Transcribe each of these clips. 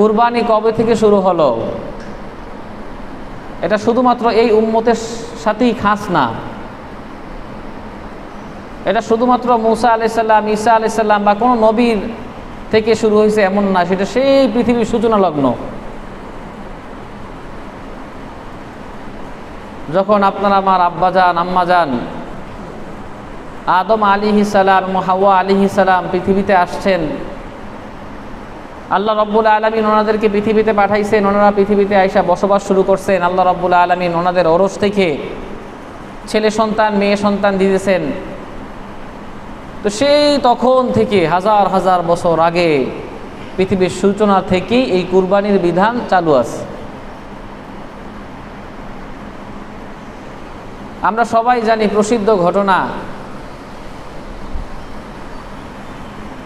কুরবানি কবে থেকে শুরু হলো? এটা শুধুমাত্র এই উম্মতের সাথেই খাস না। এটা শুধুমাত্র মুসা আলাইসাল্লাম ঈসা আলাইসাল্লাম বা কোনো নবীর থেকে শুরু হয়েছে এমন না, সেটা সেই পৃথিবীর সূচনা লগ্ন যখন আপনার আমার আব্বা যান, আম্মা যান, আদম আলী সালাম এবং হাওয়া আলী সালাম পৃথিবীতে আসছেন আল্লাহ রব্বুল আলমিন ওনাদেরকে পৃথিবীতে পাঠাইছেন, ওনারা পৃথিবীতে আইসা বসবাস শুরু করছেন। আল্লাহ রব্বুল আলমিন ওনাদের ওরস থেকে ছেলে সন্তান, মেয়ে সন্তান দিয়েছেন। তো সেই তখন থেকে, হাজার হাজার বছর আগে পৃথিবীর সূচনা থেকেই এই কুরবানির বিধান চালু আছে। আমরা সবাই জানি প্রসিদ্ধ ঘটনা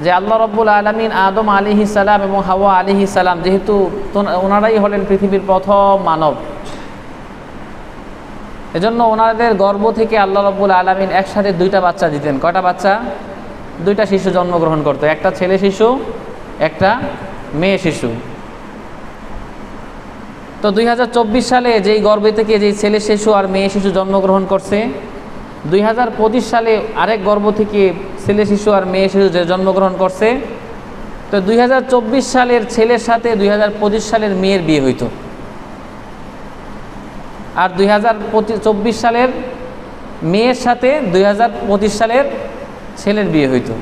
যে আল্লাহ রব্বুল আলমিন আদম আলিহি সালাম এবং হাওয়া আলিহি সালাম যেহেতু ওনারাই হলেন পৃথিবীর প্রথম মানব। এজন্য ওনাদের গর্ভ থেকে আল্লাহ রব্বুল আলমিন একসাথে দুইটা বাচ্চা দিতেন। কয়টা বাচ্চা? দুইটা শিশু জন্মগ্রহণ করতো। একটা ছেলে শিশু, একটা মেয়ে শিশু। তো দুই হাজার চব্বিশ সালে যেই গর্ভে থেকে যেই ছেলে শিশু আর মেয়ে শিশু জন্মগ্রহণ করছে দুই হাজার পঁচিশ সালে আরেক গর্ভ থেকে ছেলে শিশু আর মেয়ে শিশু যে জন্মগ্রহণ করছে, তো দুই হাজার চব্বিশ সালের ছেলের সাথে দুই হাজার পঁচিশ সালের মেয়ের বিয়ে হইতো। আর দুই সালের মেয়ের সাথে দুই হাজার পঁচিশ সালের ছেলের বিয়ে হইতো।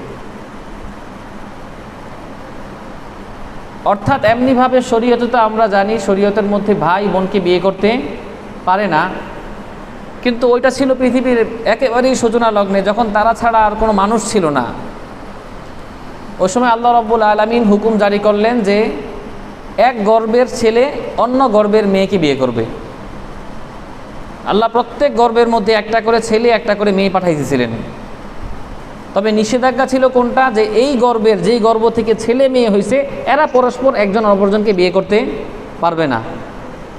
অর্থাৎ এমনিভাবে শরীয়তে তো আমরা জানি, শরীয়তের মধ্যে ভাই বোনকে বিয়ে করতে পারে না। কিন্তু ওইটা ছিল পৃথিবীর একেবারেই সূচনা লগ্নে, যখন তারা ছাড়া আর কোনো মানুষ ছিল না। ওই সময় আল্লাহ রব্বুল আলমিন হুকুম জারি করলেন যে, এক গর্বের ছেলে অন্য গর্বের মেয়েকে বিয়ে করবে। আল্লাহ প্রত্যেক গর্বের মধ্যে একটা করে ছেলে, একটা করে মেয়ে পাঠাই দিয়েছিলেন তবে নিষেধাজ্ঞা ছিল কোনটা? যে এই গর্বের, যেই গর্ব থেকে ছেলে মেয়ে হয়েছে এরা পরস্পর একজন অপরজনকে বিয়ে করতে পারবে না।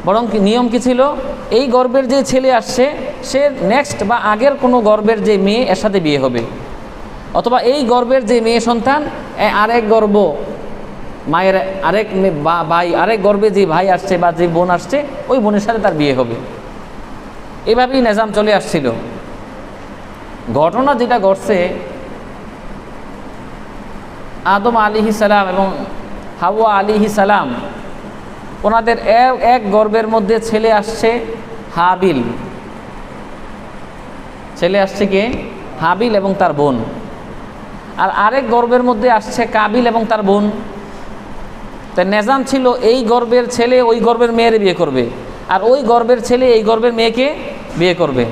বরং নিয়ম কি ছিল? এই গর্বের যে ছেলে আসছে, সে নেক্সট বা আগের কোনো গর্বের যে মেয়ে এর সাথে বিয়ে হবে। অথবা এই গর্বের যে মেয়ে সন্তান আরেক গর্ব, মায়ের আরেক ভাই, আরেক গর্বে যে ভাই আসছে বা যে বোন আসছে, ওই বোনের সাথে তার বিয়ে হবে। এভাবেই নিজাম চলে আসছিল। ঘটনা যেটা ঘটছে, আদম আলিহি সালাম এবং হাওয়া আলিহি সালাম ওনাদের এক গর্বের মধ্যে ছেলে আসছে হাবিল। ছেলে আসছে কে? হাবিল এবং তার বোন। আর আরেক গর্বের মধ্যে আসছে কাবিল এবং তার বোন। তা নেজাম ছিল এই গর্বের ছেলে, ওই গর্বের মেয়ের বিয়ে করবে। আর ওই গর্বের ছেলে এই গর্বের মেয়েকে বিয়ে করবে।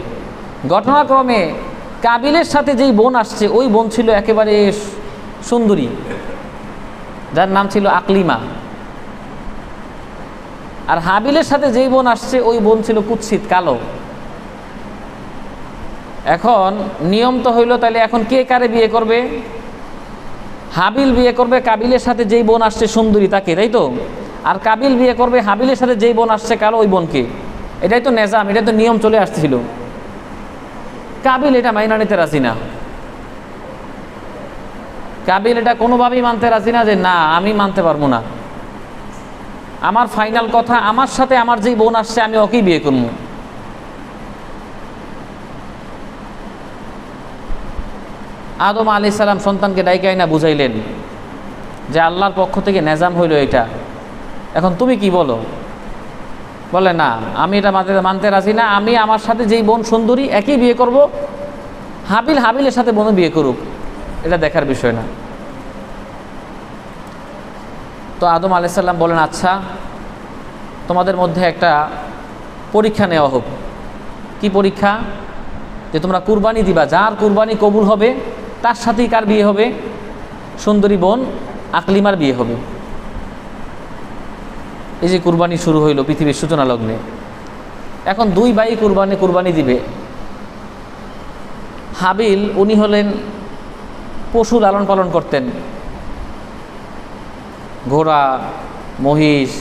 ঘটনাক্রমে কাবিলের সাথে যেই বোন আসছে, ওই বোন ছিল একেবারে সুন্দরী। যার নাম ছিল আকলিমা। আর হাবিলের সাথে যেই বোন আসছে, ওই বোন ছিল কুৎসিত, কালো। এখন নিয়ম তো হইল তাহলে এখন কে কারে বিয়ে করবে? হাবিল বিয়ে করবে, কাবিলের সাথে যেই বোন আসছে, সুন্দরী তাকে, তাই তো? আর কাবিল বিয়ে করবে, হাবিলের সাথে যেই বোন আসছে, কালো, ওই বোনকে। এটাই তো নেজাম, এটাই তো নিয়ম চলে আসছিল কাবিল এটা মাইনা নিতে রাজি না। কাবিল এটা কোনোভাবেই মানতে রাজি না যে, না, আমি মানতে পারব না। আমার ফাইনাল কথা, আমার সাথে আমার যেই বোন আসছে, আমি ওকেই বিয়ে করব। আদম আলি সালাম সন্তানকে ডাইকাই না বুঝাইলেন যে আল্লাহর পক্ষ থেকে নেজাম হইল এটা। এখন তুমি কি বলো? বলে, না, আমি এটা মানতে মানতে রাজি না। আমি আমার সাথে যেই বোন সুন্দরী, একই বিয়ে করব। হাবিল হাবিলের সাথে বোনও বিয়ে করুক। এটা দেখার বিষয় না। তো আদম আলাইসাল্লাম বলেন আচ্ছা তোমাদের মধ্যে একটা পরীক্ষা নেওয়া হোক। কি পরীক্ষা? যে তোমরা কুরবানি দিবা। যার কুরবানি কবুল হবে, তার সাথেই কার বিয়ে হবে? সুন্দরী বোন আকলিমার বিয়ে হবে। এই যে কুরবানি শুরু হইল পৃথিবীর সূচনা লগ্নে। এখন দুই ভাই কুরবানি কুরবানি দিবে। হাবিল, উনি হলেন পশু লালন পালন করতেন। ঘোড়া, মহিষ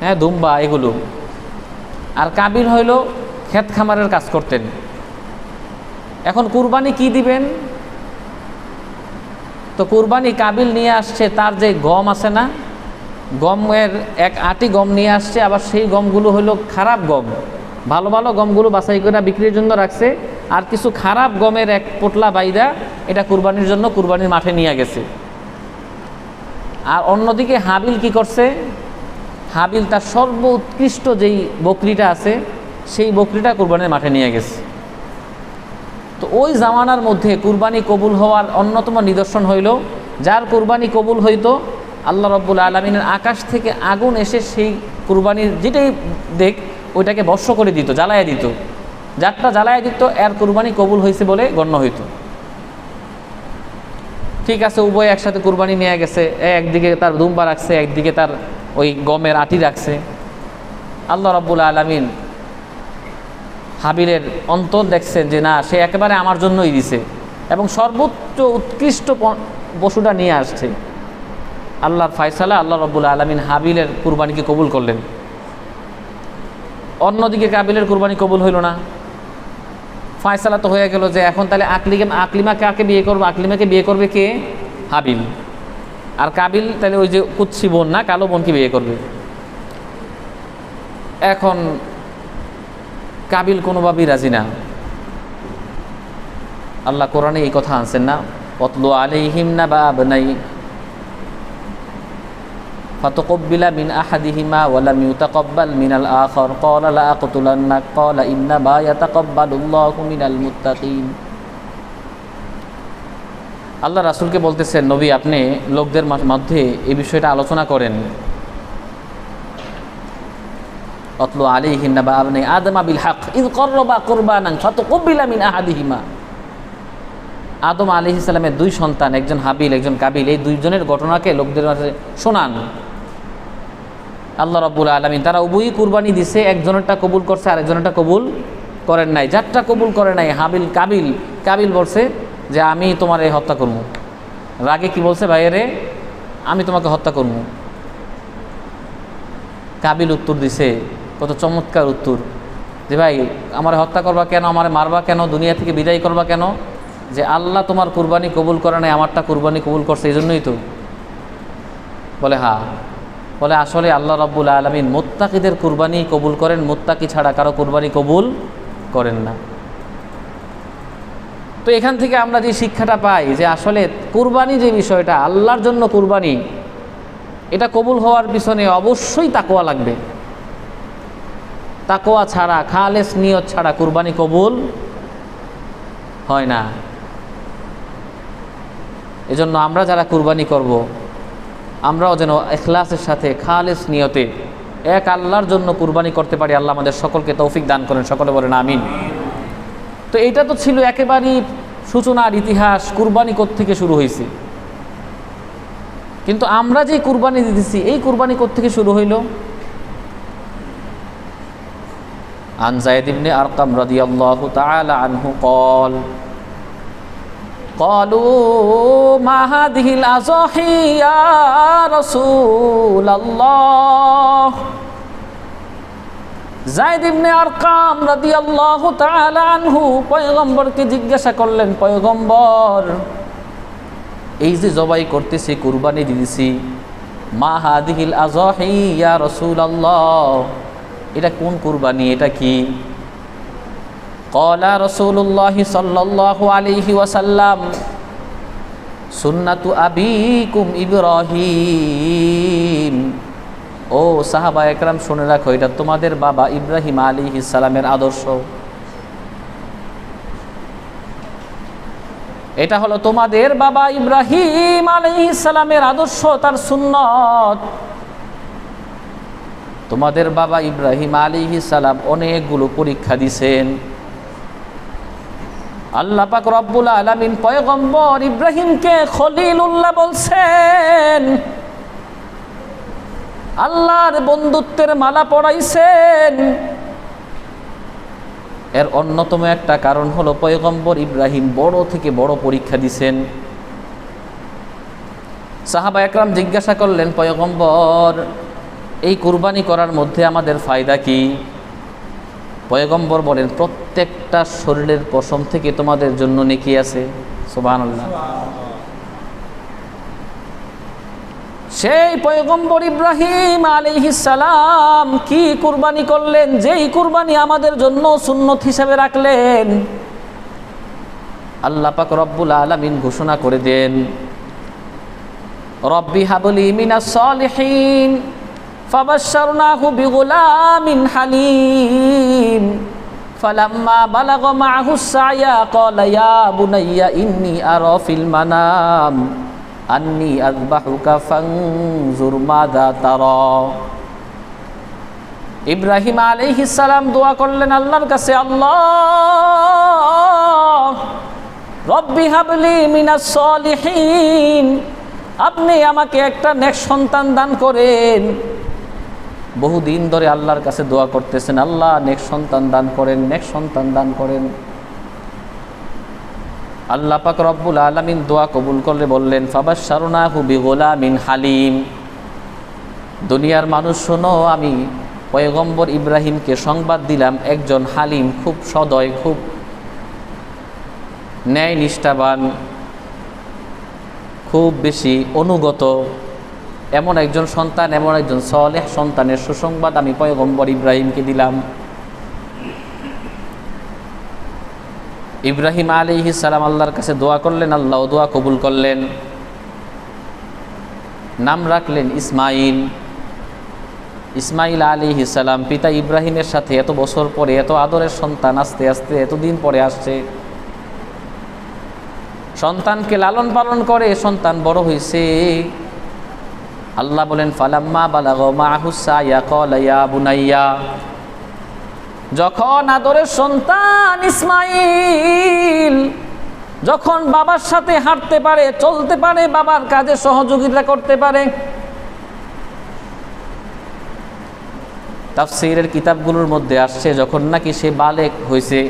হ্যাঁ দুম্বা, এগুলো। আর কাবিল হইল ক্ষেত খামারের কাজ করতেন। এখন কুরবানি কি দিবেন? তো কুরবানি কাবিল নিয়ে আসছে, তার যে গম আছে না, গমের এক আটি গম নিয়ে আসছে, আবার সেই গমগুলো হলো খারাপ গম। ভালো ভালো গমগুলো বাছাই করে বিক্রির জন্য রাখছে, আর কিছু খারাপ গমের এক পোটলা বাইদা এটা কুরবানির জন্য কুরবানির মাঠে নিয়ে গেছে। আর অন্যদিকে হাবিল কি করছে? হাবিল তার সর্ব উৎকৃষ্ট যেই বকরিটা আছে, সেই বকরিটা কোরবানির মাঠে নিয়ে গেছে। তো ওই জামানার মধ্যে কুরবানি কবুল হওয়ার অন্যতম নিদর্শন হইল, যার কুরবানি কবুল হইতো, আল্লাহ রব্বুল আলমিনের আকাশ থেকে আগুন এসে সেই কুরবানির যেটাই দেখ, ওইটাকে বর্ষ করে দিত, জ্বালায়া দিত। যারটা জ্বালায়া দিত, এর কুরবানি কবুল হয়েছে বলে গণ্য হইতো। ঠিক আছে, উভয় একসাথে কুরবানি নিয়ে গেছে। একদিকে তার দুম্বা রাখছে, একদিকে তার ওই গমের আটি রাখছে। আল্লাহ রব্বুল আলমিন হাবিলের অন্তর দেখছেন যে, না, সে একেবারে আমার জন্যই দিছে। এবং সর্বোচ্চ উৎকৃষ্ট পশুটা নিয়ে আসছে। আল্লাহর ফায়সালা, আল্লাহ রব্বুল আলমিন হাবিলের কুরবানিকে কবুল করলেন। অন্যদিকে কাবিলের কুরবানি কবুল হইল না। ফায়সালা তো হয়ে গেল যে এখন তাহলে আকলিকে আকলিমা কাকে বিয়ে করবে? আকলিমাকে বিয়ে করবে কে? হাবিল। আর কাবিল তাহলে ওই যে কুৎসি বোন না, কালো বোনকে বিয়ে করবে। এখন কাবিল কোনোভাবেই রাজি না। আল্লাহ কোরআনে এই কথা আনছেন না অতলু আলাইহিম না বা আবনাই ফাতকব্বিলা مِنْ أَحَدِهِمَا وَلَمْ يُتَقَبَّلْ مِنَ الْآخَرِ قَالَ লা আকতুলান্নাক। কলা ইন্না বা ইয়াতাকব্বালুল্লাহু মিনাল মুত্তাকিন। আল্লাহ রাসুলকে বলতেছেন, নবী, আপনি লোকদের মধ্যে এই বিষয়টা আলোচনা করেন। অতলু আলিহিনা বা আবনে আদম বিল হক, ইদ করবা কোরবানাং শত কব্বিলা মিন আহাদিহিমা। আদম আলি ইসলামের দুই সন্তান, একজন হাবিল, একজন কাবিল, এই দুইজনের ঘটনাকে লোকদের মাঝে শোনান। আল্লাহ রব্বুল আলমিন, তারা উভয়ই কুরবানি দিছে, একজনেরটা কবুল করছে আর একজনেরটা কবুল করেন নাই। যারটা কবুল করে নাই, হাবিল কাবিল কাবিল বলছে যে, আমি তোমার এই হত্যা করব। রাগে কি বলছে, ভাইয়েরে, আমি তোমাকে হত্যা করব। কাবিল উত্তর দিছে, কত চমৎকার উত্তর, যে, ভাই, আমার হত্যা করবা কেন? আমার মারবা কেন? দুনিয়া থেকে বিদায় করবা কেন? যে, আল্লাহ তোমার কুরবানি কবুল করে নাই, আমারটা কুরবানি কবুল করছে, এই জন্যই তো। বলে, হা বলে, আসলে আল্লাহ রাব্বুল আলমিন মোত্তাকিদের কুরবানি কবুল করেন, মোত্তাকি ছাড়া কারও কুরবানি কবুল করেন না। তো এখান থেকে আমরা যে শিক্ষাটা পাই যে আসলে কুরবানি যে বিষয়টা, আল্লাহর জন্য কুরবানি, এটা কবুল হওয়ার পিছনে অবশ্যই তাকোয়া লাগবে। তাকোয়া ছাড়া, খালেস নিয়ত ছাড়া কুরবানি কবুল হয় না। এজন্য আমরা যারা কুরবানি করব আমরাও যেন এখলাসের সাথে, খালেস নিয়তে এক আল্লাহর জন্য কুরবানি করতে পারি। আল্লাহ আমাদের সকলকে তৌফিক দান করেন। সকলে বলেন আমিন। তো এটা তো ছিল একেবারেই সূচনার ইতিহাস, কুরবানি থেকে শুরু হয়েছে কিন্তু আমরা যে কুরবানি দিতেছি, এই কুরবানি থেকে শুরু হইল? আন জায়দ ইবনে আরকাম রাদিয়াল্লাহু তাআলা আনহু কল قالوا ما هذه الأضاحي يا رسول الله জায়দ ইবনে আরকাম রাদিয়াল্লাহু তাআলা আনহু পয়গম্বরকে জিজ্ঞাসা করলেন পয়গম্বর এই যে জবাই করতেছি কুরবানি দিতেছি মা হাদিহিল আজহি ইয়া রাসূলুল্লাহ এটা কোন কুরবানি এটা কি কলা রসুল্লাহ সাল্লাহ আলিহি ওয়াসাল্লাম সুন্নাতু আবিকুম ইব্রাহিম। ও সাহাবা একরাম, শুনে রাখো, এটা তোমাদের বাবা ইব্রাহিম আলী ইসালামের আদর্শ। এটা হলো তোমাদের বাবা ইব্রাহিম আলী ইসালামের আদর্শ, তার সুন্নত। তোমাদের বাবা ইব্রাহিম আলী সালাম অনেকগুলো পরীক্ষা দিছেন। আল্লাহ পাক রব্বুল আলামিন পয়গম্বর ইব্রাহিমকে খলিলুল্লাহ বলছেন, আল্লাহর বন্ধুত্বের মালা পড়াইছেন এর অন্যতম একটা কারণ হলো পয়গম্বর ইব্রাহিম বড় থেকে বড় পরীক্ষা দিছেন। সাহাবা একরাম জিজ্ঞাসা করলেন, পয়গম্বর, এই কুরবানি করার মধ্যে আমাদের ফায়দা কি? পয়গম্বর বলেন, প্রত্যেকটা শরীরের পশম থেকে তোমাদের জন্য নেকি আছে। সোবান আল্লাহ সেই পয়গম্বর ইব্রাহিম সালাম কি কুরবানি করলেন? যেই কুরবানি আমাদের জন্য সুন্নত হিসেবে রাখলেন। আল্লাহ পাক রব্বুল আলামিন ঘোষণা করে দেন, রব্বি হাবলি মিনাস সলিহিন। ফাবাশশারনাহু বিগুলামিন হালিম فلما بلغ معه السعي قال يا بني إني أرى في المنام أني أذبحك فانظر ماذا ترى ইব্রাহিম আলাইহিস সালাম দোয়া করলেন আল্লাহর কাছে আল্লাহ রব্বি হাবলি মিনাস সলিহিন আপনি আমাকে একটা নেক সন্তান দান করেন বহুদিন ধরে আল্লাহর কাছে দোয়া করতেছেন, আল্লাহ নেক সন্তান দান করেন, নেক সন্তান দান করেন। আল্লাহ পাক রব্বুল আলমিন দোয়া কবুল করলে বললেন ফাবাস সারুনা হুবি গোলামিন হালিম। দুনিয়ার মানুষ, শোনো, আমি পয়গম্বর ইব্রাহিমকে সংবাদ দিলাম, একজন হালিম খুব সদয়, খুব ন্যায় নিষ্ঠাবান খুব বেশি অনুগত। এমন একজন সন্তান, এমন একজন সলেহ সন্তানের সুসংবাদ আমি পয়গম্বর ইব্রাহিমকে দিলাম। ইব্রাহিম আলী সালাম আল্লাহর কাছে দোয়া করলেন, আল্লাহ দোয়া কবুল করলেন। নাম রাখলেন ইসমাইল। ইসমাইল আলী সালাম পিতা ইব্রাহিমের সাথে এত বছর পরে, এত আদরের সন্তান, আস্তে আস্তে এতদিন পরে আসছে। সন্তানকে লালন পালন করে, সন্তান বড় হয়েছে আল্লাহ বলেন, ফালাম্মা ইয়া বুনাইয়া। যখন আদরের সন্তান ইসমাইল যখন বাবার সাথে হাঁটতে পারে, চলতে পারে, বাবার কাজে সহযোগিতা করতে পারে, তাফসিরের কিতাবগুলোর মধ্যে আসছে, যখন নাকি সে বালেক হয়েছে,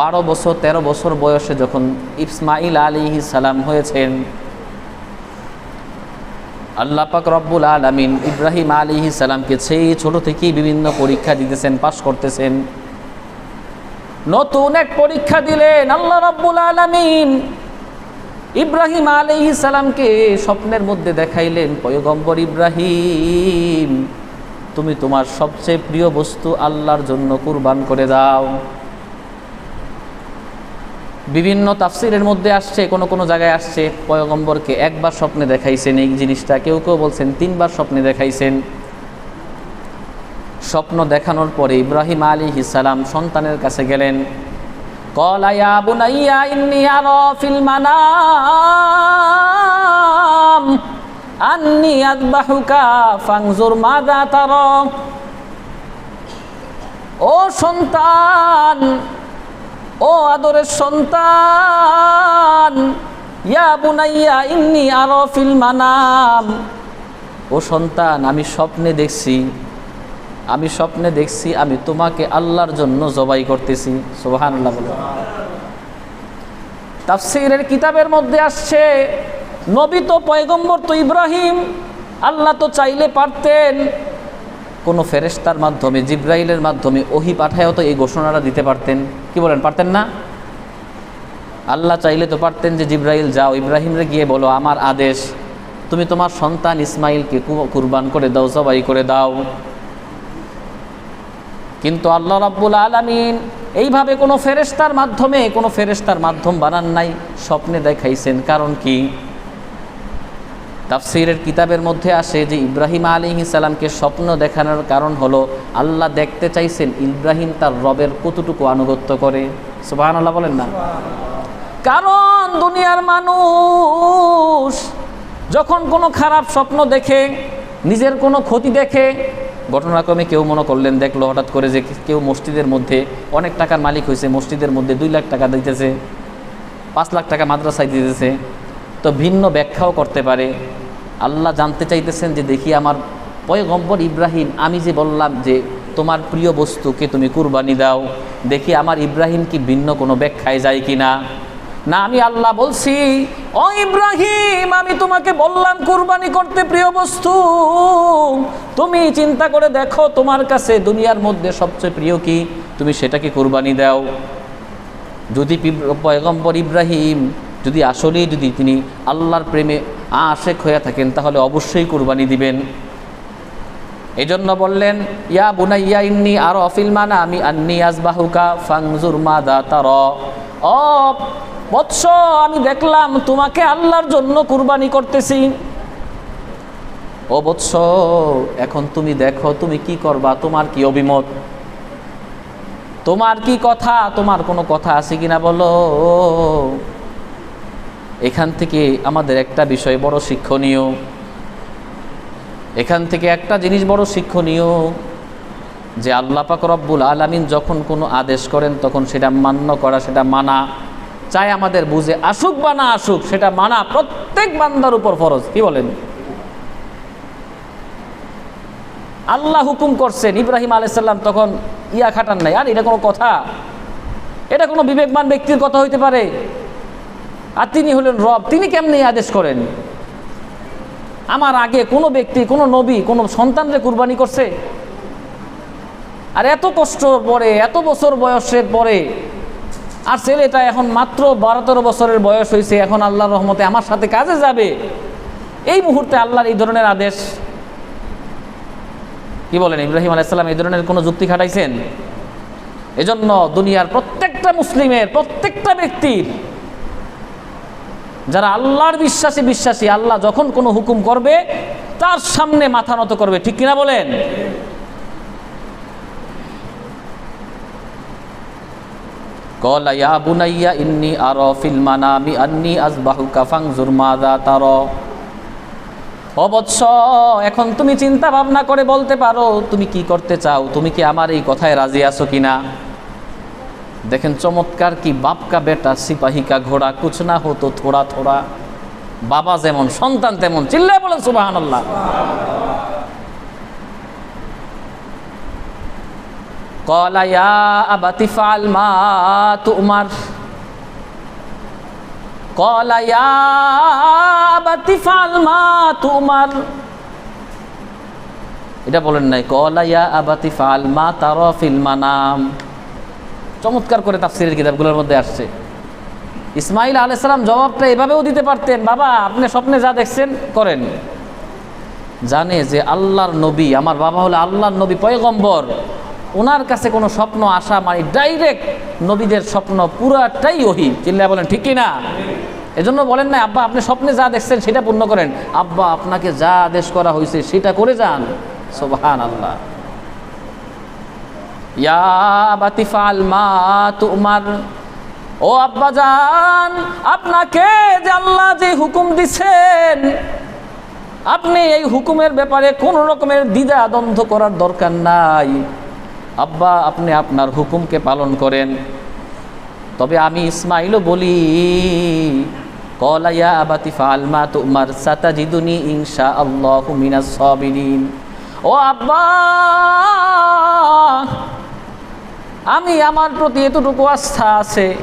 বারো বছর ১৩ বছর বয়সে যখন ইসমাইল আলী সালাম হয়েছেন আল্লাহ পাক রব্বুল আলমিন ইব্রাহিম আলী সালামকে সেই ছোট থেকেই বিভিন্ন পরীক্ষা দিতেছেন, পাশ করতেছেন। নতুন এক পরীক্ষা দিলেন আল্লাহ রব্বুল আলমিন। ইব্রাহিম আলী সালামকে স্বপ্নের মধ্যে দেখাইলেন, পয়গম্বর ইব্রাহিম, তুমি তোমার সবচেয়ে প্রিয় বস্তু আল্লাহর জন্য কুরবান করে দাও। বিভিন্ন তাফসিরের মধ্যে আসছে, কোনো কোনো জায়গায় আসছে। পয়গম্বরকে একবার স্বপ্নে দেখাইছেন এই জিনিসটা। কেউ কেউ বলছেন, তিনবার স্বপ্নে দেখাইছেন। স্বপ্ন দেখানোর পরে ইব্রাহিম আলী সালাম সন্তানের কাছে গেলেন। ও সন্তান ও আদরের সন্তান, ইয়া বুনাইয়া ইন্নি আরও ফিল মানাম। ও সন্তান, আমি স্বপ্নে দেখছি, আমি স্বপ্নে দেখছি, আমি তোমাকে আল্লাহর জন্য জবাই করতেছি। সোহানুল্লাহ তাফসিরের কিতাবের মধ্যে আসছে, নবী তো পয়গম্বর তো ইব্রাহিম, আল্লাহ তো চাইলে পারতেন কোনো ফেরেস্তার মাধ্যমে, জিব্রাইলের মাধ্যমে ওহি পাঠায়ও তো এই ঘোষণাটা দিতে পারতেন। কি বলেন, পারতেন না? আল্লাহ চাইলে তো পারতেন যে, জিব্রাইল যাও, ইব্রাহিমরে গিয়ে বলো, আমার আদেশ, তুমি তোমার সন্তান ইসমাইলকে কুরবান করে দাও, জবাই করে দাও। কিন্তু আল্লাহ রাব্বুল আলামিন এইভাবে কোনো ফেরেস্তার মাধ্যমে, কোনো ফেরেস্তার মাধ্যম বানান নাই, স্বপ্নে দেখাইছেন। কারণ কি? তাফসিরের কিতাবের মধ্যে আসে যে ইব্রাহিম আলী সালামকে স্বপ্ন দেখানোর কারণ হলো আল্লাহ দেখতে চাইছেন ইব্রাহিম তার রবের কতটুকু আনুগত্য করে। সুবাহান আল্লাহ বলেন না। কারণ দুনিয়ার মানুষ যখন কোনো খারাপ স্বপ্ন দেখে, নিজের কোনো ক্ষতি দেখে, ঘটনাক্রমে কেউ মনে করলেন, দেখল হঠাৎ করে যে কেউ মসজিদের মধ্যে অনেক টাকার মালিক হয়েছে, মসজিদের মধ্যে দুই লাখ টাকা দিতেছে, পাঁচ লাখ টাকা মাদ্রাসায় দিতেছে। তো ভিন্ন ব্যাখ্যাও করতে পারে। আল্লাহ জানতে চাইতেছেন যে, দেখি আমার পয়গম্বর ইব্রাহিম, আমি যে বললাম যে, তোমার প্রিয় বস্তুকে তুমি কুরবানি দাও, দেখি আমার ইব্রাহিম কি ভিন্ন কোনো ব্যাখ্যায় যায় কি না না আমি আল্লাহ বলছি, ও ইব্রাহিম, আমি তোমাকে বললাম কুরবানি করতে প্রিয় বস্তু। তুমি চিন্তা করে দেখো, তোমার কাছে দুনিয়ার মধ্যে সবচেয়ে প্রিয় কি? তুমি সেটাকে কুরবানি দাও। যদি পয়গম্বর ইব্রাহিম যদি আসলেই যদি তিনি আল্লাহর প্রেমে আশেক হয়ে থাকেন, তাহলে অবশ্যই কুরবানি দিবেন। এই জন্য বললেন, ইয়া বুনাইয়া, ইন্নি আর অফিল মানা, আমি আন্নি আজবাহুকা ফাংজুর মাদা তার। অ বৎস, আমি দেখলাম তোমাকে আল্লাহর জন্য কুরবানি করতেছি। ও বৎস, এখন তুমি দেখো, তুমি কি করবা? তোমার কি অভিমত? তোমার কি কথা? তোমার কোনো কথা আছে কিনা বলো? এখান থেকে আমাদের একটা বিষয় বড় শিক্ষণীয়। এখান থেকে একটা জিনিস বড় শিক্ষণীয় যে আল্লাহ পাক রব্বুল আলামিন যখন কোনো আদেশ করেন, তখন সেটা মান্য করা, সেটা মানা। চাই আমাদের বুঝে আসুক বা না আসুক, সেটা মানা প্রত্যেক বান্দার উপর ফরজ, কি বলেন? আল্লাহ হুকুম করছেন, ইব্রাহিম আলাইসাল্লাম তখন ইয়া খাটান নাই। আর এটা কোনো কথা? এটা কোনো বিবেকবান ব্যক্তির কথা হইতে পারে। আর তিনি হলেন রব। তিনি কেমনি আদেশ করেন? আমার আগে কোনো ব্যক্তি, কোনো নবী, কোনো সন্তানরে কুরবানি করছে? আর এত কষ্ট পরে, এত বছর বয়সের পরে, আর ছেলেটা এখন মাত্র বারো তেরো বছরের বয়স হয়েছে, এখন আল্লাহর রহমতে আমার সাথে কাজে যাবে? এই মুহূর্তে আল্লাহর এই ধরনের আদেশ? কি বলেন, ইব্রাহিম আলাইসাল্লাম এই ধরনের কোনো যুক্তি খাটাইছেন? এজন্য দুনিয়ার প্রত্যেকটা মুসলিমের, প্রত্যেকটা ব্যক্তির যারা আল্লাহর বিশ্বাসী বিশ্বাসী, আল্লাহ যখন কোনো হুকুম করবে, তার সামনে মাথা নত করবে। ঠিক কিনা বলেন? কলা ইয়া বুনাইয়া ইন্নি আর ফিল মানামি আন্নি আজবাহুকা ফাংজুর মাদা তার। অবৎস এখন তুমি চিন্তা ভাবনা করে বলতে পারো, তুমি কি করতে চাও? তুমি কি আমার এই কথায় রাজি আছো কিনা? দেখেন, চমৎকার কি বাপকা বেটা সিপাহি কা ঘোড়া, কুছ না হতো থোড়া থোড়া। বাবা যেমন, সন্তান তেমন, চিল্লায় বলেন সুবাহান আল্লাহ কলা, ইয়া আবাতি ফাল মা মা এটা বলেন নাই, কলা, ইয়া আবাতি ফাল মা তার ফিল মানাম। চমৎকার করে তাফসিরের কিতাবগুলোর মধ্যে আসছে। ইসমাইল আলাইসালাম জবাবটা এভাবেও দিতে পারতেন, বাবা, আপনি স্বপ্নে যা দেখছেন, করেন। জানে যে আল্লাহর নবী, আমার বাবা হলো আল্লাহর নবী পয়গম্বর। ওনার কাছে কোনো স্বপ্ন আসা মানে ডাইরেক্ট নবীদের স্বপ্ন পুরাটাই ওহি। চিল্লা বলেন, ঠিক না? এজন্য বলেন না আব্বা, আপনি স্বপ্নে যা দেখছেন, সেটা পূর্ণ করেন। আব্বা, আপনাকে যা আদেশ করা হয়েছে, সেটা করে যান। সোবাহান আল্লাহ ইয়া বাতিফাল মা তুমার। ও আব্বা জান, আপনাকে যে আল্লাহ যে হুকুম দিছেন, আপনি এই হুকুমের ব্যাপারে কোন রকমের দ্বিধা দ্বন্দ্ব করার দরকার নাই। আব্বা, আপনি আপনার হুকুমকে পালন করেন। তবে আমি ইসমাইলও বলি কলাইয়া আবাতি ফালমা তুমার, সাতাজিদুনি ইনশা আল্লাহ মিনাস সাবিরিন। ও আব্বা আমি আমার প্রতি এতটুকু আস্থা আছে,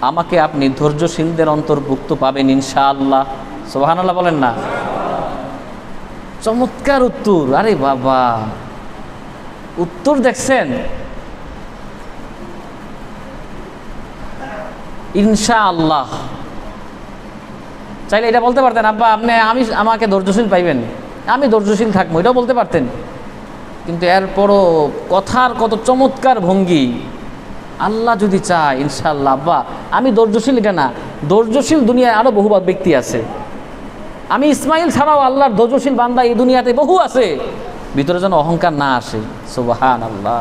আমাকে আপনি ধৈর্যশীলদের অন্তর্ভুক্ত পাবেন ইনশাআল্লাহ। সোহানাল্লাহ বলেন না। চমৎকার উত্তর, আরে বাবা। উত্তর দেখছেন? ইনশা আল্লাহ চাইলে এটা বলতে পারতেন, আব্বা, আপনি, আমি, আমাকে ধৈর্যশীল পাইবেন। আমি ধৈর্যশীল থাকব, এটাও বলতে পারতেন। কিন্তু এরপরও কথার কত চমৎকার ভঙ্গি। আল্লাহ যদি চায় ইনশাল্লাহ আব্বা, আমি ধৈর্যশীল এটা না। ধৈর্যশীল দুনিয়ায় আরও বহু ব্যক্তি আছে। আমি ইসমাইল ছাড়াও আল্লাহর ধৈর্যশীল বান্দা এই দুনিয়াতে বহু আছে। ভিতরে যেন অহংকার না আসে। সুবাহান আল্লাহ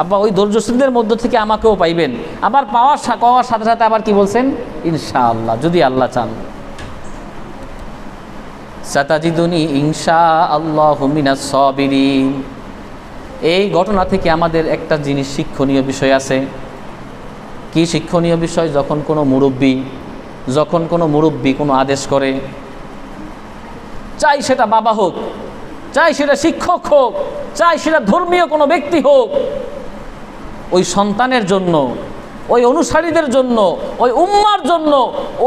আব্বা, ওই ধৈর্যশীলদের মধ্য থেকে আমাকেও পাইবেন। আবার পাওয়ার পাওয়ার সাথে সাথে আবার কি বলছেন? ইনশাআল্লাহ, যদি আল্লাহ চান। সাতাজিদুনি ইনশা আল্লাহ মিনাস সবিরিন। এই ঘটনা থেকে আমাদের একটা জিনিস শিক্ষণীয় বিষয় আছে। কি শিক্ষণীয় বিষয়? যখন কোনো মুরব্বী, যখন কোনো মুরব্বী কোনো আদেশ করে, চাই সেটা বাবা হোক, চাই সেটা শিক্ষক হোক, চাই সেটা ধর্মীয় কোনো ব্যক্তি হোক, ওই সন্তানের জন্য ওই অনুসারীদের জন্য, ওই উম্মার জন্য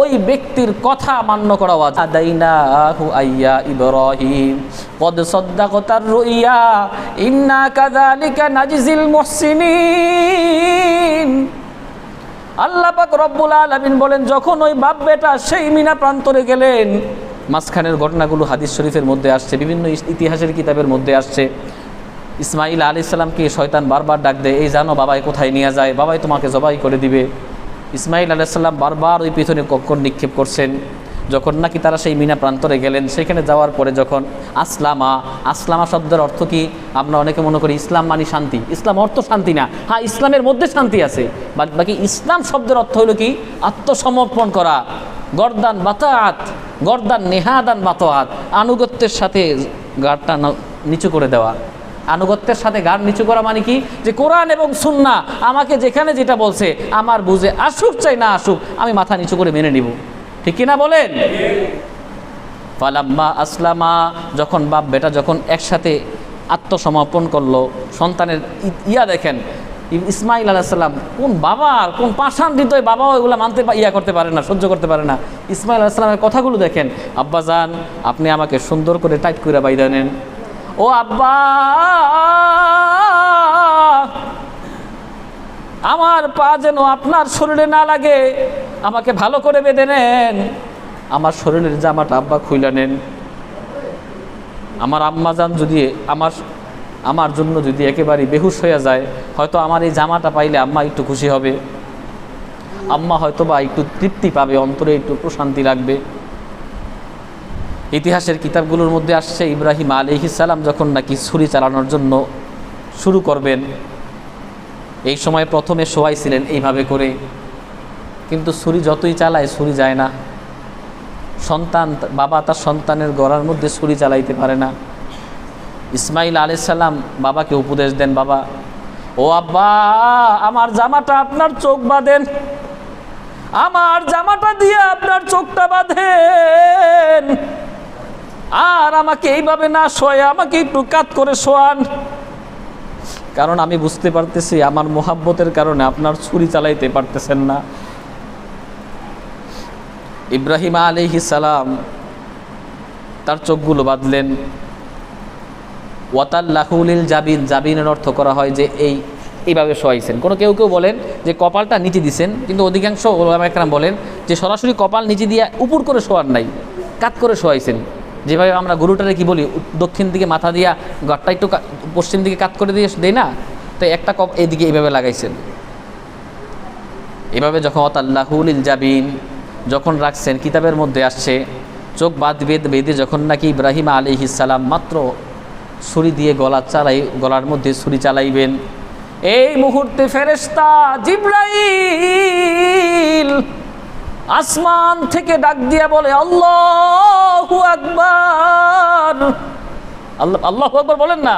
ওই ব্যক্তির কথা মান্য করা আদাইনাহু আইয়া ইব্রাহিম, কদ নাজিজিল রব্বুল আলামিন বলেন, যখন ওই বাপ বেটা সেই মিনা প্রান্তরে গেলেন, মাঝখানের ঘটনাগুলো হাদিস শরীফের মধ্যে আসছে, বিভিন্ন ইতিহাসের কিতাবের মধ্যে আসছে। ইসমাইল আলি সাল্লামকে শয়তান বারবার ডাক দেয়, এই জানো বাবাই কোথায় নিয়ে যায়? বাবাই তোমাকে জবাই করে দিবে। ইসমাইল আলাইসাল্লাম বারবার ওই পিছনে কক্কর নিক্ষেপ করছেন। যখন নাকি তারা সেই মিনা প্রান্তরে গেলেন, সেখানে যাওয়ার পরে যখন আসলামা আসলামা শব্দের অর্থ কি? আমরা অনেকে মনে করি ইসলাম মানে শান্তি। ইসলাম অর্থ শান্তি না। হ্যাঁ ইসলামের মধ্যে শান্তি আছে। বাকি ইসলাম শব্দের অর্থ হলো কি? আত্মসমর্পণ করা। গরদান বাতাত গরদান নেহাদান বাতাত আনুগত্যের সাথে গাড়টা নিচু করে দেওয়া। আনুগত্যের সাথে গান নিচু করা মানে কি? যে কোরআন এবং সুন্না আমাকে যেখানে যেটা বলছে, আমার বুঝে আসুক চাই না আসুক, আমি মাথা নিচু করে মেনে নিব। ঠিক কিনা বলেন? ফালাম্মা আসলামা, যখন বাপ বেটা যখন একসাথে আত্মসমর্পণ করল, সন্তানের ইয়া দেখেন ইসমাইল আলাহিসাল্লাম কোন বাবা আর কোন পাষাণ হৃদয় বাবা ওইগুলো মানতে ইয়া করতে পারে না, সহ্য করতে পারে না। ইসমাইল আলাহিসাল্লামের কথাগুলো দেখেন আব্বাজান আপনি আমাকে সুন্দর করে টাইট করে বাইদা নেন। ও আব্বা, আমার পা যেন আপনার শরীরে না লাগে, আমাকে ভালো করে বেঁধে নেন। আমার শরীরের জামাটা আব্বা খুইলা নেন। আমার আম্মা যান যদি আমার আমার জন্য যদি একেবারে বেহুশ হয়ে যায়, হয়তো আমার এই জামাটা পাইলে আম্মা একটু খুশি হবে। আম্মা হয়তো বা একটু তৃপ্তি পাবে, অন্তরে একটু প্রশান্তি লাগবে। ইতিহাসের কিতাবগুলোর মধ্যে আসছে ইব্রাহিম আলিহিসাল্লাম যখন নাকি ছুরি চালানোর জন্য শুরু করবেন। এই সময় প্রথমে শোয়াইছিলেন এইভাবে করে। কিন্তু ছুরি যতই চালায়, ছুরি যায় না। সন্তান, বাবা তার সন্তানের গড়ার মধ্যে ছুরি চালাইতে পারে না। ইসমাইল আলাইসাল্লাম বাবাকে উপদেশ দেন, বাবা, ও আব্বা, আমার জামাটা আপনার চোখ বাঁধেন। আমার জামাটা দিয়ে আপনার চোখটা বাঁধেন। আর আমাকে এইভাবে না শোয়ে, আমাকে একটু কাত করে শোয়ান। কারণ আমি বুঝতে পারতেছি, আমার মোহাব্বতের কারণে আপনার ছুরি চালাইতে পারতেছেন না। ইব্রাহিম আলিহি সালাম তার চোখগুলো বাঁধলেন। ওয়াতাল্লাহুলিল জাবিন, জাবিনের অর্থ করা হয় যে এই, এইভাবে শোয়াইছেন। কোনো কেউ কেউ বলেন যে কপালটা নিচে দিছেন, কিন্তু অধিকাংশ ওলামা একরাম বলেন যে সরাসরি কপাল নিচে দিয়ে উপর করে শোয়ার নাই, কাত করে শোয়াইছেন। যেভাবে আমরা গরুটারে কি বলি, দক্ষিণ দিকে মাথা দিয়া গড়টা একটু পশ্চিম দিকে কাত করে দিয়ে দেই না? তো একটা কপ এদিকে এইভাবে লাগাইছেন। এভাবে যখন অতাল্লাহুলিল জাবিন যখন রাখছেন, কিতাবের মধ্যে আসছে, চোখ বাদ বেদ বেদে যখন নাকি ইব্রাহিম আলী সালাম মাত্র ছুরি দিয়ে গলা চালাই, গলার মধ্যে ছুরি চালাইবেন, এই মুহূর্তে ফেরেস্তা জিব্রাইল আসমান থেকে ডাক দিয়া বলে, আল্লাহু আকবার। আল্লাহ আল্লাহু আকবার বলেন না।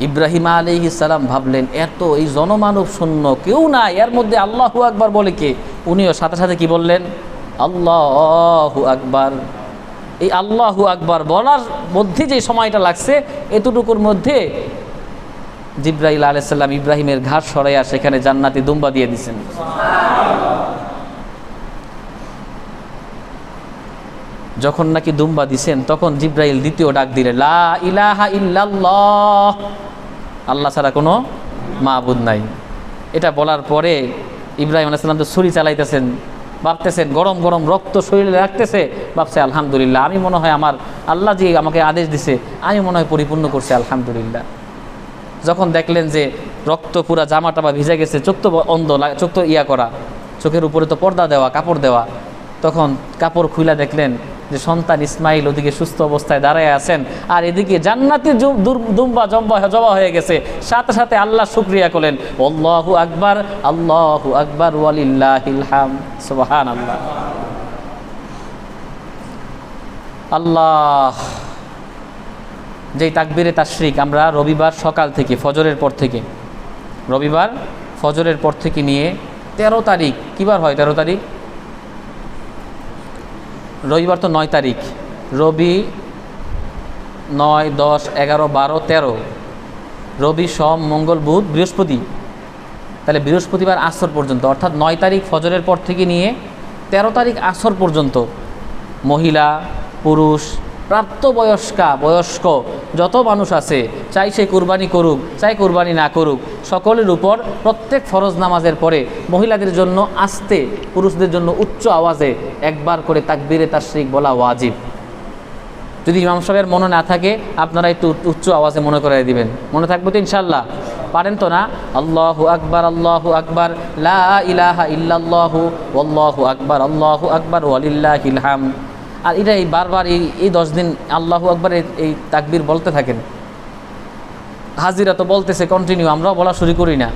ইব্রাহিম আলী সালাম ভাবলেন এত এই জনমানব শূন্য কেউ না এর মধ্যে আল্লাহু আকবার বলে কে? উনিও সাথে সাথে কি বললেন? আল্লাহু আকবার। এই আল্লাহু আকবার বলার মধ্যে যে সময়টা লাগছে, এতটুকুর মধ্যে জিব্রাহিল আলাইসাল্লাম ইব্রাহিমের ঘাট সরাইয়া সেখানে জান্নাতি দুম্বা দিয়ে দিছেন। যখন নাকি দুম্বা দিছেন, তখন জিব্রাইল দ্বিতীয় ডাক দিলে, লা ইলাহা ইল্লাল্লাহ। আল্লাহ ছাড়া কোনো মাহবুদ নাই। এটা বলার পরে ইব্রাহিম আলাইসাল্লাম তো ছুরি চালাইতেছেন, ভাবতেছেন, গরম গরম রক্ত শরীরে রাখতেছে। ভাবছে, আলহামদুলিল্লাহ, আমি মনে হয় আমার আল্লাহ যে আমাকে আদেশ দিছে, আমি মনে হয় পরিপূর্ণ করছি, আলহামদুলিল্লাহ। যখন দেখলেন যে রক্ত পুরা জামা টামা ভিজে গেছে, চোখ তো অন্ধ চোখ তো ইয়া করা, চোখের উপরে তো পর্দা দেওয়া, কাপড় দেওয়া, তখন কাপড় খুলে দেখলেন যে সন্তান ইসমাইল ওদিকে সুস্থ অবস্থায় দাঁড়ায় আছেন। আর এদিকে জান্নাতি দুম্বা, জম্বা জবা হয়ে গেছে। সাথে সাথে আল্লাহ শুক্রিয়া করলেন। আল্লাহু আকবার আল্লাহু আকবার, ওয়ালিল্লাহিল হাম আল্লাহ আল্লাহ। যেই তাকবিরে তাশরিক, আমরা রবিবার সকাল থেকে, ফজরের পর থেকে, রবিবার ফজরের পর থেকে নিয়ে তেরো তারিখ কিবার হয় তেরো তারিখ? রবিবার তো নয় তারিখ, রবি নয়, দশ, এগারো, বারো, তেরো, রবি, সোম, মঙ্গল, বুধ, বৃহস্পতি, তাহলে বৃহস্পতিবার আসর পর্যন্ত, অর্থাৎ নয় তারিখ ফজরের পর থেকে নিয়ে তেরো তারিখ আসর পর্যন্ত মহিলা, পুরুষ প্রাপ্তবয়স্কা, বয়স্ক, যত মানুষ আছে, চাই সে কুরবানি করুক, চাই কুরবানি না করুক, সকলের উপর প্রত্যেক ফরজ নামাজের পরে মহিলাদের জন্য আস্তে, পুরুষদের জন্য উচ্চ আওয়াজে একবার করে তাকবিরে তার শ্রিক বলা ওয়াজিব। যদি ইমাম সাহেবের মনে না থাকে, আপনারা একটু উচ্চ আওয়াজে মনে করে দিবেন। মনে থাকবে তো ইনশাল্লাহ পারেন তো না? আল্লাহু আকবার আল্লাহু আকবার, লা ইলাহা ইল্লাল্লাহু আল্লাহু আকবার আল্লাহু আকবার, ওয়ালিল্লাহিল হাম আর এটা এই বারবার এই এই দশ দিন আল্লাহু আকবার এই- তাকবির বলতে থাকেন। হাজিরা তো বলতেছে কন্টিনিউ আমরাও বলা শুরু করি না।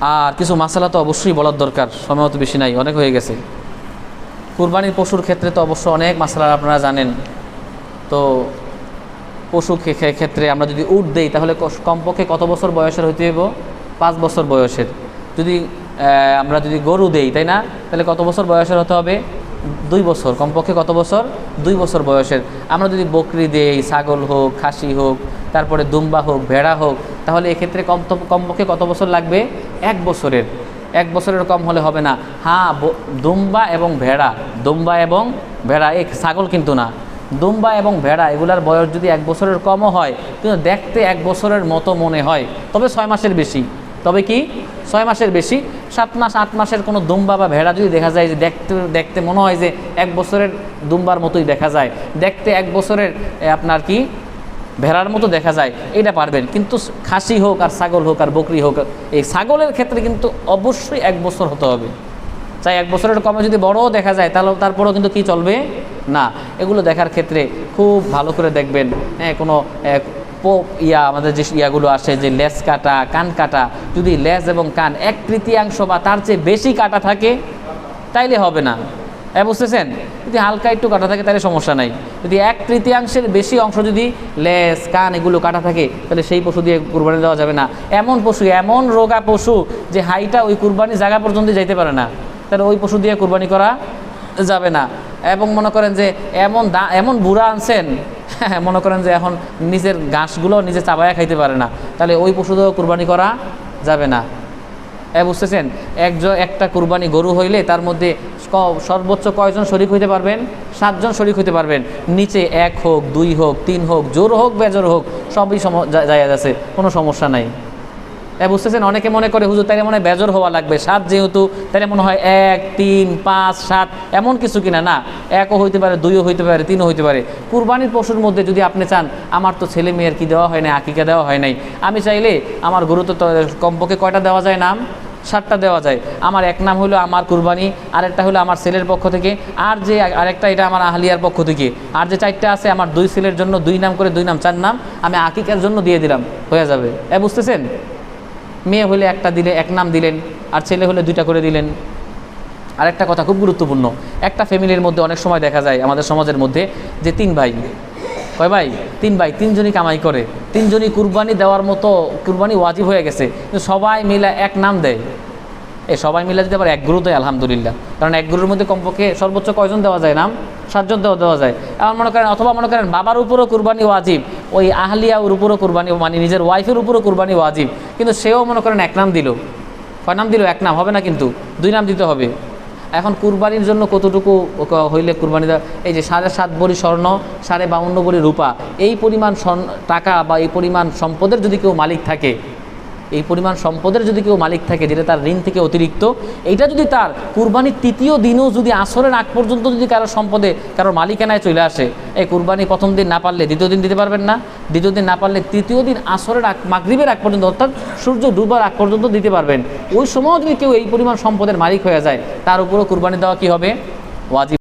আর কিছু মাসালা তো অবশ্যই বলার দরকার, সময় তো বেশি নাই, অনেক হয়ে গেছে। কুরবানির পশুর ক্ষেত্রে তো অবশ্য অনেক মশলা আপনারা জানেন। তো পশু ক্ষেত্রে আমরা যদি উট দেই, তাহলে কমপক্ষে কত বছর বয়সের হইতে হইব? পাঁচ বছর বয়সের। যদি আমরা যদি গরু দেই, তাই না? তাহলে কত বছর বয়সের হতে হবে? দুই বছর, কমপক্ষে কত বছর? দুই বছর বয়সের। আমরা যদি বকরি দেই, ছাগল হোক, খাসি হোক, তারপরে দুম্বা হোক, ভেড়া হোক, তাহলে এক্ষেত্রে কম কমপক্ষে কত বছর লাগবে? এক বছরের। এক বছরের কম হলে হবে না। হ্যাঁ দুম্বা এবং ভেড়া। দুম্বা এবং ভেড়া এক ছাগল কিন্তু না। দুম্বা এবং ভেড়া, এগুলার বয়স যদি এক বছরের কমও হয়, কিন্তু দেখতে এক বছরের মতো মনে হয়। তবে ছয় মাসের বেশি। তবে কি? ছয় মাসের বেশি। সাত মাস, আট মাসের কোনো দুম্বা বা ভেড়া যদি দেখা যায় যে দেখতে দেখতে মনে হয় যে এক বছরের দুম্বার মতোই দেখা যায়। দেখতে এক বছরের আপনার কি? ভেড়ার মতো দেখা যায়। এটা পারবেন। কিন্তু খাসি হোক আর ছাগল হোক আর বকরি হোক, এই ছাগলের ক্ষেত্রে কিন্তু অবশ্যই এক বছর হতে হবে। চাই এক বছরের কমে যদি বড়ও দেখা যায়, তাহলে তারপরেও কিন্তু কি চলবে? না। এগুলো দেখার ক্ষেত্রে খুব ভালো করে দেখবেন। হ্যাঁ কোনো ইয়া আমাদের যে ইয়াগুলো আসে, যে লেজ কাটা, কান কাটা, যদি লেজ এবং কান এক তৃতীয়াংশ বা তার চেয়ে বেশি কাটা থাকে, তাইলে হবে না। হ্যাঁ বুঝতেছেন? যদি হালকা একটু কাটা থাকে তাহলে সমস্যা নাই। যদি এক তৃতীয়াংশের বেশি অংশ যদি লেজ কান এগুলো কাটা থাকে তাহলে সেই পশু দিয়ে কুরবানি দেওয়া যাবে না। এমন পশু, এমন রোগা পশু যে হাইটা ওই কুরবানি জায়গা পর্যন্ত যাইতে পারে না। তাহলে ওই পশু দিয়ে কুরবানি করা যাবে না। এবং মনে করেন যে এমন দা, এমন বুড়া আনছেন মনে করেন যে এখন নিজের ঘাসগুলো নিজে চাবায়া খাইতে পারে না। তাহলে ওই পশু তো কুরবানি করা যাবে না। এ বুঝতেছেন? একজন একটা কুরবানি গরু হইলে তার মধ্যে সর্বোচ্চ কয়জন শরিক হইতে পারবেন? সাতজন শরিক হইতে পারবেন। নিচে এক হোক, দুই হোক, তিন হোক, জোর হোক, বেজোর হোক, সবই সম যায় আছে কোনো সমস্যা নাই। বুঝতেছেন অনেকে মনে করে, হুজুর, তাইলে মনে হয় বেজর হওয়া লাগবে। সাত যেহেতু, তাইলে মনে হয় এক, তিন, পাঁচ, সাত, এমন কিছু কিনা, না। একও হইতে পারে, দুইও হইতে পারে, তিনও হইতে পারে। কুরবানির পশুর মধ্যে যদি আপনি চান, আমার তো ছেলে মেয়ের কি দেওয়া হয় নাই, আকিকা দেওয়া হয় নাই? আমি চাইলে আমার গরু তো তো, কমপক্ষে কয়টা দেওয়া যায় নাম? সাতটা দেওয়া যায়। আমার এক নাম হলো আমার কুরবানি, আরেকটা হলো আমার ছেলের পক্ষ থেকে, আর যে আরেকটা এটা আমার আহলিয়ার পক্ষ থেকে। আর যে চারটা আছে, আমার দুই ছেলের জন্য দুই নাম করে দুই নাম, চার নাম, আমি আকিকার জন্য দিয়ে দিলাম। হয়ে যাবে। এ বুঝতেছেন মেয়ে হলে একটা দিলে এক নাম দিলেন, আর ছেলে হলে দুইটা করে দিলেন। আর একটা কথা খুব গুরুত্বপূর্ণ, একটা ফ্যামিলির মধ্যে অনেক সময় দেখা যায় আমাদের সমাজের মধ্যে যে তিন ভাই। কয় ভাই? তিন ভাই, তিনজনই কামাই করে, তিনজনই কুরবানি দেওয়ার মতো কুরবানি ওয়াজিব হয়ে গেছে সবাই মিলে এক নাম দেয়। এ, সবাই মিলে যদি আবার এক গ্রুপ দেয় আলহামদুলিল্লাহ। কারণ এক গ্রুপের মধ্যে কমপক্ষে সর্বোচ্চ কয়জন দেওয়া যায় নাম? সাতজন দেওয়া দেওয়া যায়। এমন মনে করেন, অথবা মনে করেন, বাবার উপরও কুরবানি ওয়াজিব, ওই আহলিয়ার উপরও কুরবানি মানে নিজের ওয়াইফের উপরও কুরবানি ওয়াজিব। কিন্তু সেও মনে করেন এক নাম দিল। কয় নাম দিল? এক নাম, হবে না কিন্তু। দুই নাম দিতে হবে। এখন কুরবানির জন্য কতটুকু হইলে কুরবানি এই যে সাড়ে সাত বড়ি স্বর্ণ, সাড়ে বাউন্ন বড়ি রূপা, এই পরিমাণ টাকা বা এই পরিমাণ সম্পদের যদি কেউ মালিক থাকে এই পরিমাণ সম্পদের যদি কেউ মালিক থাকে, যেটা তার ঋণ থেকে অতিরিক্ত এইটা যদি তার কুরবানির তৃতীয় দিনও যদি আসরের আগ পর্যন্ত যদি কারও সম্পদে কারও মালিকানায় চলে আসে, এই কুরবানি প্রথম দিন না পারলে দ্বিতীয় দিন দিতে পারবেন না। দ্বিতীয় দিন না পারলে তৃতীয় দিন আসরের আগ, মাগরিবের আগ পর্যন্ত, অর্থাৎ সূর্য ডুবার আগ পর্যন্ত দিতে পারবেন। ওই সময়ও যদি কেউ এই পরিমাণ সম্পদের মালিক হয়ে যায়, তার উপরও কুরবানি দেওয়া কী হবে? ওয়াজিব।